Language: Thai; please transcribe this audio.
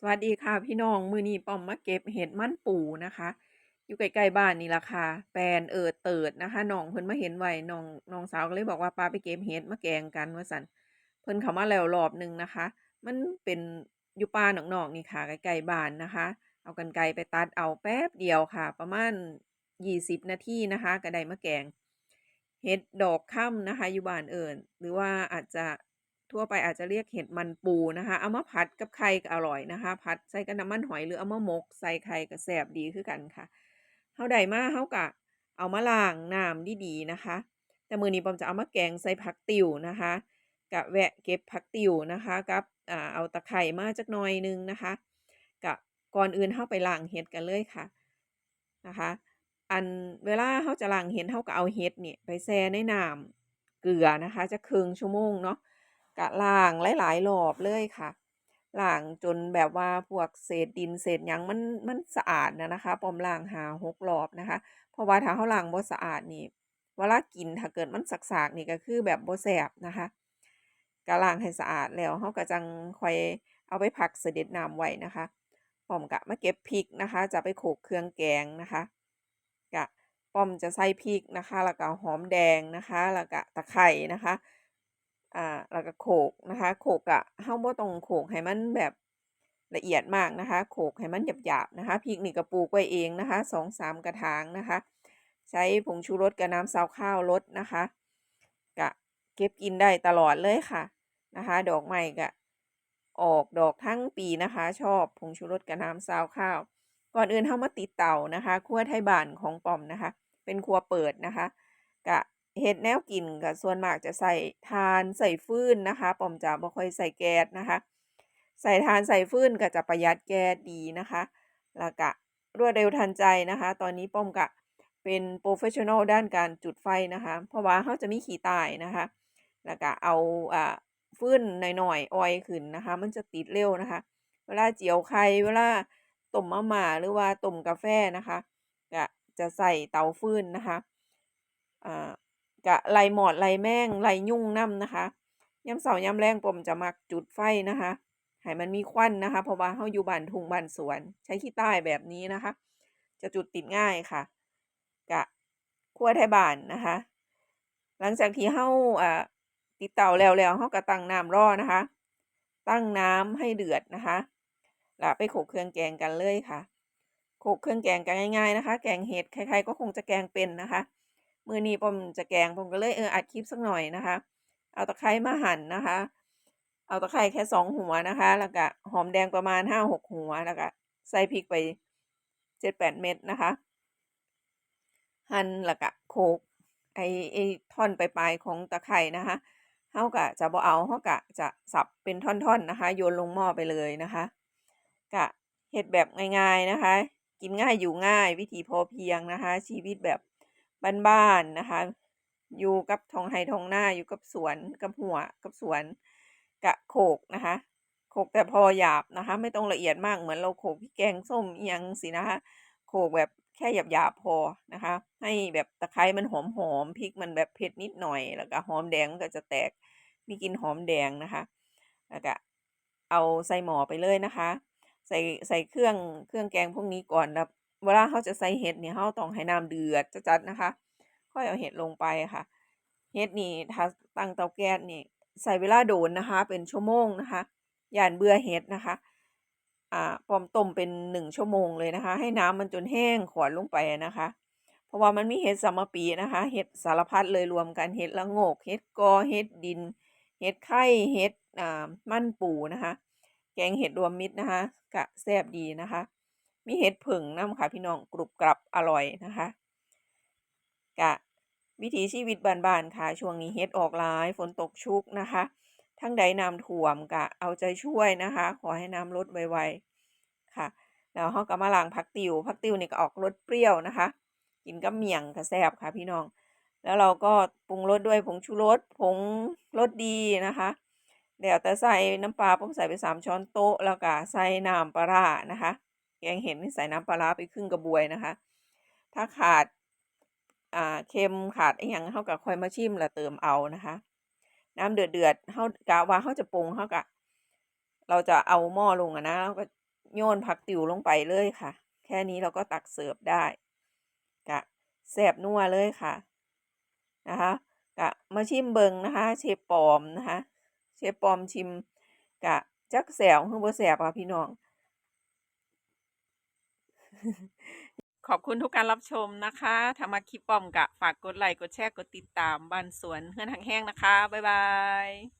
สวัสดีค่ะพี่น้องมื้อนี้ป้อมมาเก็บเห็ดมั่นปูนะคะ อยู่ใกล้ๆบ้านนี่ละค่ะแปลนเอิดเติดนะคะน้องเพิ่นมาเห็นไว้น้องน้องสาวก็เลยบอกว่า"ปาไปเก็บเห็ดมาแกงกัน"ว่าซั่นเพิ่นเขามาแล้วรอบหนึ่งนะคะ มันเป็นอยู่ป่านอกๆนี่ค่ะใกล้ๆบ้านนะคะ เอากรรไกรไปตัดเอาแป๊บเดียวค่ะ ประมาณ20นาทีนะคะก็ได้มาแกงเห็ดดอกค่ำนะคะ อยู่บ้านเอิ้นหรือว่าอาจจะ ทั่วไปอาจจะเรียกเห็ดมันปูนะคะ เอามาผัดกับไข่ก็อร่อยนะคะ ผัดใส่กับน้ำมันหอยหรือเอามาหมก ใส่ไข่ก็แซ่บดีคือกันค่ะเราได้มาเราก็เอามาล้างน้ำดีๆนะคะ แต่มือนี้ปอมจะเอามาแกงใส่ผักติ๋วนะคะก็แวะเก็บผักติ๋วนะคะกับอ่าเอาตะไคร้มาจักหน่อยหนึ่งนะคะก็ก่อนอื่นเราไปล้างเห็ดกันเลยค่ะนะคะ อันเวลาเราจะล้างเห็ดเราก็เอาเห็ดนี่ไปแช่ในน้ำเกลือนะคะจักครึ่งชั่วโมงเนาะ ก็ล้างหลายๆรอบเลยค่ะล้างจนแบบว่าพวกเศษดินเศษหยังมันมันสะอาดนะนะคะปอมล้าง5-6รอบนะคะ เพราะว่าถ้าเราล้างบ่สะอาดนี่เวลากินถ้าเกิดมันสากๆนี่ก็คือแบบบ่แซ่บนะคะก็ล้างให้สะอาดแล้วเราก็จังค่อยเอาไปพักเสด็จน้ำไว้นะคะปอมก็มาเก็บพริกนะคะ จะไปโขลกเครื่องแกงนะคะก็ป้อมจะใส่พริกนะคะ แล้วก็หอมแดงนะคะ แล้วก็ตะไคร้นะคะ อ่าแล้วก็โขกนะคะโขกอะเราบ่ต้องโขกให้มันแบบละเอียดมากนะคะโขกให้มันหยาบๆนะคะพริกนี่ก็ปลูกไว้เองนะคะ2-3กระถางนะคะ ใช้ผงชูรสกับน้ำซาวข้าวรสนะคะก็เก็บกินได้ตลอดเลยค่ะนะคะ ดอกไม้ก็ออกดอกทั้งปีนะคะ ชอบผงชูรสกับน้ำซาวข้าว ก่อนอื่นเรามาติดเต่านะคะครัวไทยบ้านของป้อมนะคะ เป็นครัวเปิดนะคะก็ เฮ็ดแนวกินก็ส่วนมากจะใส่ถ่านใส่ฟืนนะคะป้อมจะบ่ค่อยใส่แก๊สนะคะ ใส่ถ่านใส่ฟืนก็จะประหยัดแก๊สดีนะคะ แล้วก็รวดเร็วทันใจนะคะ ตอนนี้ป้อมก็เป็นโพรเฟสชันนัลด้านการจุดไฟนะคะ เพราะว่าเราจะมีขี้ใต้นะคะ แล้วก็เอาอ่าฟืนหน้อยๆอ่อยขึ้นนะคะ มันจะติดเร็วนะคะ เวลาเจียวไข่เวลาต้มมาม่าหรือว่าต้มกาแฟนะคะก็จะใส่เตาฟืนนะคะอ่า ก็ไล่มอดไล่แมงไล่ยุงน้ำนะคะยามเช้ายามแลงป้อมจะมักจุดไฟนะคะให้มันมีควันนะคะเพราะว่าเราอยู่บ้านทุ่งบ้านสวน ใช้ขี้ใต้แบบนี้นะคะ จะจุดติดง่ายค่ะก็ครัวไทยบ้านนะคะ หลังจากที่เราอ่าติดเตาแล้วแล้วเราก็ตั้งน้ำรอนะคะ ตั้งน้ำให้เดือดนะคะแล้วไปโขลกเครื่องแกงกันเลยค่ะโขลกเครื่องแกงก็ง่าย ๆนะคะ แกงเห็ดใครๆก็คงจะแกงเป็นนะคะ มือนี้ป้อมจะแกงป้อมก็เลยเอออัดคลิปสักหน่อยนะคะ เอาตะไคร้มาหั่นนะคะ เอาตะไคร้แค่2หัวนะคะ แล้วก็หอมแดงประมาณ5-6หัวแล้วก็ใส่พริกไป7-8เม็ดนะคะ หั่นแล้วก็โขลกไอ้ไอ้ท่อนปลายๆของตะไคร้นะคะเราก็จะบ่เอาเราก็จะสับเป็นท่อนๆนะคะ โยนลงหม้อไปเลยนะคะก็เฮ็ดแบบง่ายๆนะคะ กินง่ายอยู่ง่ายวิถีพอเพียงนะคะ ชีวิตแบบ บ้านๆนะคะ อยู่กับทองไร่ท้องหน้าอยู่กับสวนกับหัวกับสวนก็โขกนะคะโขกแต่พอหยาบนะคะ ไม่ต้องละเอียดมากเหมือนเราโขกพริกแกงส้มยังจั่งซี้นะคะโขกแบบแค่หยาบๆพอนะคะ ให้แบบตะไคร้มันหอมๆพริกมันแบบเผ็ดนิดหน่อย แล้วก็หอมแดงมันก็จะแตกมีกลิ่นหอมแดงนะคะแล้วก็เอาใส่หม้อไปเลยนะคะ ใส่ใส่เครื่องเครื่องแกงพวกนี้ก่อนแล้ว เวลาเราจะใส่เห็ดนี่เราต้องให้น้ำเดือดจัดๆนะคะ ค่อยเอาเห็ดลงไปค่ะ เห็ดนี่ถ้าตั้งเตาแก๊สนี่ใช้เวลาโดนนะคะ เป็นชั่วโมงนะคะย้านเบื่อเห็ดนะคะอ่าป้อมต้มเป็น1ชั่วโมงเลยนะคะ ให้น้ำมันจนแห้งขอดลงไปนะคะ เพราะว่ามันมีเห็ดสำมปีนะคะ เห็ดสารพัดเลยรวมกันเห็ดละโงก เห็ดกอ เห็ดดิน เห็ดไข่ เห็ดอ่ามันปูนะคะ แกงเห็ดรวมมิตรนะคะก็แซ่บดีนะคะ มีเห็ดผึ่งนำค่ะพี่น้องกรุบกรับอร่อยนะคะก็วิถีชีวิตบ้านๆค่ะ ช่วงนี้เห็ดออกหลายฝนตกชุกนะคะทางใดน้ำท่วมก็เอาใจช่วยนะคะ ขอให้น้ำลดไวๆค่ะ แล้วเราก็มาล้างผักติ๋วผักติ๋วนี่ก็ออกรสเปรี้ยวนะคะ กินกับเมี่ยงก็แซ่บค่ะพี่น้อง แล้วเราก็ปรุงรสด้วยผงชูรสผงรสดีนะคะแล้วแต่ใส่น้ำปลาป้อมใส่ไป3ช้อนโต๊ะแล้วก็ใส่น้ำปลาร้านะคะ แกงเห็ดนี่ใส่น้ำปลาร้าไปครึ่งกระบวยนะคะ ถ้าขาดอ่าเค็มขาดไอิหยังเราก็ค่อยมาชิมล้วเติมเอานะคะ น้ำเดือดๆเรากะว่าเราจะปรุงเราก็เราจะเอาหม้อลงอะนะเราก็โยนผักติ๋วลงไปเลยค่ะ แค่นี้เราก็ตักเสิร์ฟได้กะแซ่บนัวเลยค่ะนะคะกะมาชิมเบิงนะคะ เชฟปอมนะคะ เชฟปอมชิมกะจักแสบคือบ่แสบค่ะพี่น้อง ขอบคุณทุกการรับชมนะคะธรรมคลิปปอมกะ ฝากกดไลค์ กดแชร์ กดติดตามบ้านสวนเฮือนหางแห้งนะคะ บ๊ายบาย